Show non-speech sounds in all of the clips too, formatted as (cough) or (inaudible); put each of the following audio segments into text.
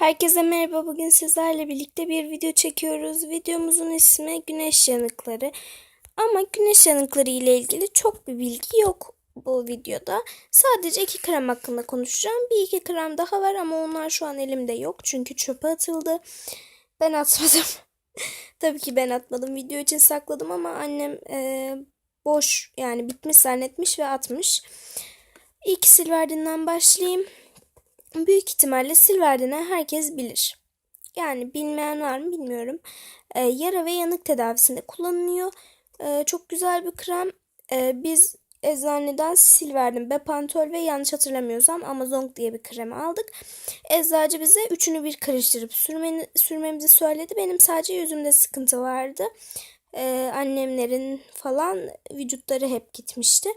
Herkese merhaba. Bugün sizlerle birlikte bir video çekiyoruz. Videomuzun ismi Güneş Yanıkları. Ama güneş yanıkları ile ilgili çok bir bilgi yok bu videoda. Sadece iki krem hakkında konuşacağım. Bir iki krem daha var ama onlar şu an elimde yok. Çünkü çöpe atıldı. Ben atmadım. (laughs) Tabii ki ben atmadım. Video için sakladım ama annem e, boş yani bitmiş zannetmiş ve atmış. İlk Silverdin'den başlayayım. Büyük ihtimalle Silverdin'i herkes bilir. Yani bilmeyen var mı bilmiyorum. E, yara ve yanık tedavisinde kullanılıyor. E, çok güzel bir krem. E, biz eczaneden Silverdin, Bepantol ve yanlış hatırlamıyorsam Amazon diye bir krem aldık. Eczacı bize üçünü bir karıştırıp sürmeni, sürmemizi söyledi. Benim sadece yüzümde sıkıntı vardı. E, annemlerin falan vücutları hep gitmişti.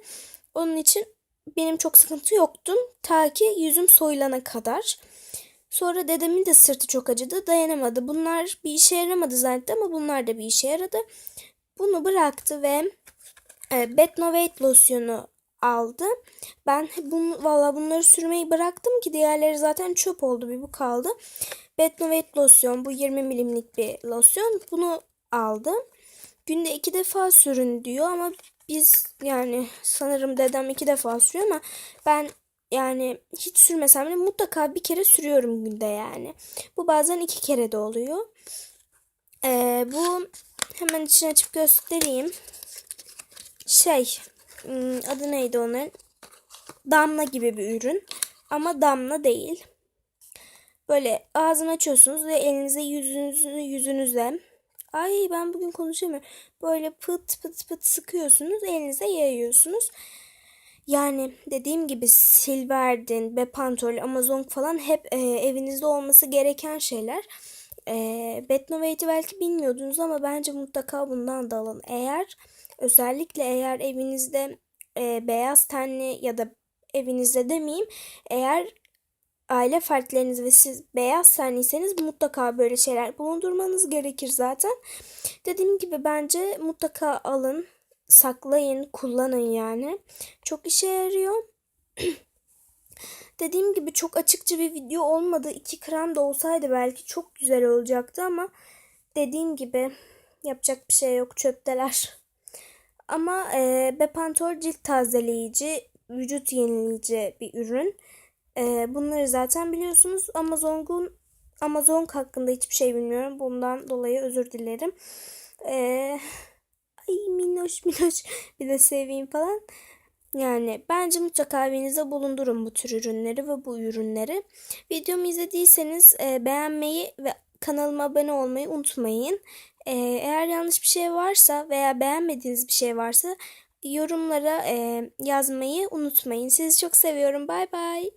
Onun için benim çok sıkıntı yoktu. Ta ki yüzüm soyulana kadar. Sonra dedemin de sırtı çok acıdı. Dayanamadı. Bunlar bir işe yaramadı zaten ama bunlar da bir işe yaradı. Bunu bıraktı ve e, Betnovate losyonu aldı. Ben bunu, valla bunları sürmeyi bıraktım ki diğerleri zaten çöp oldu. Bir bu kaldı. Betnovate losyon bu 20 milimlik bir losyon. Bunu aldı. Günde iki defa sürün diyor ama biz yani sanırım dedem iki defa sürüyor ama ben yani hiç sürmesem de mutlaka bir kere sürüyorum günde yani. Bu bazen iki kere de oluyor. Ee, bu hemen içine açıp göstereyim. Şey hmm, adı neydi onun? Damla gibi bir ürün. Ama damla değil. Böyle ağzını açıyorsunuz ve elinize yüzünüzü yüzünüze Ay ben bugün konuşamıyorum. Böyle pıt pıt pıt sıkıyorsunuz elinize yayıyorsunuz. Yani dediğim gibi Silverdin, Bepantol, Amazon falan hep e, evinizde olması gereken şeyler. E, Betnovate'i belki bilmiyordunuz ama bence mutlaka bundan da alın. Eğer özellikle eğer evinizde e, beyaz tenli ya da evinizde demeyeyim eğer aile fertleriniz ve siz beyaz tenliyseniz mutlaka böyle şeyler bulundurmanız gerekir zaten. Dediğim gibi bence mutlaka alın, saklayın, kullanın yani. Çok işe yarıyor. (clears throat) Dediğim gibi çok açıkça bir video olmadı. İki krem de olsaydı belki çok güzel olacaktı ama dediğim gibi yapacak bir şey yok çöpteler. Ama e, Bepantol cilt tazeleyici, vücut yenileyici bir ürün. E, bunları zaten biliyorsunuz. Amazon'un Amazon hakkında hiçbir şey bilmiyorum. Bundan dolayı özür dilerim. E, ay minnoş minnoş (laughs) bir de seveyim falan. Yani bence mutlaka evinizde bulundurun bu tür ürünleri ve bu ürünleri. Videomu izlediyseniz e, beğenmeyi ve kanalıma abone olmayı unutmayın. E, eğer yanlış bir şey varsa veya beğenmediğiniz bir şey varsa yorumlara e, yazmayı unutmayın. Sizi çok seviyorum. Bay bay.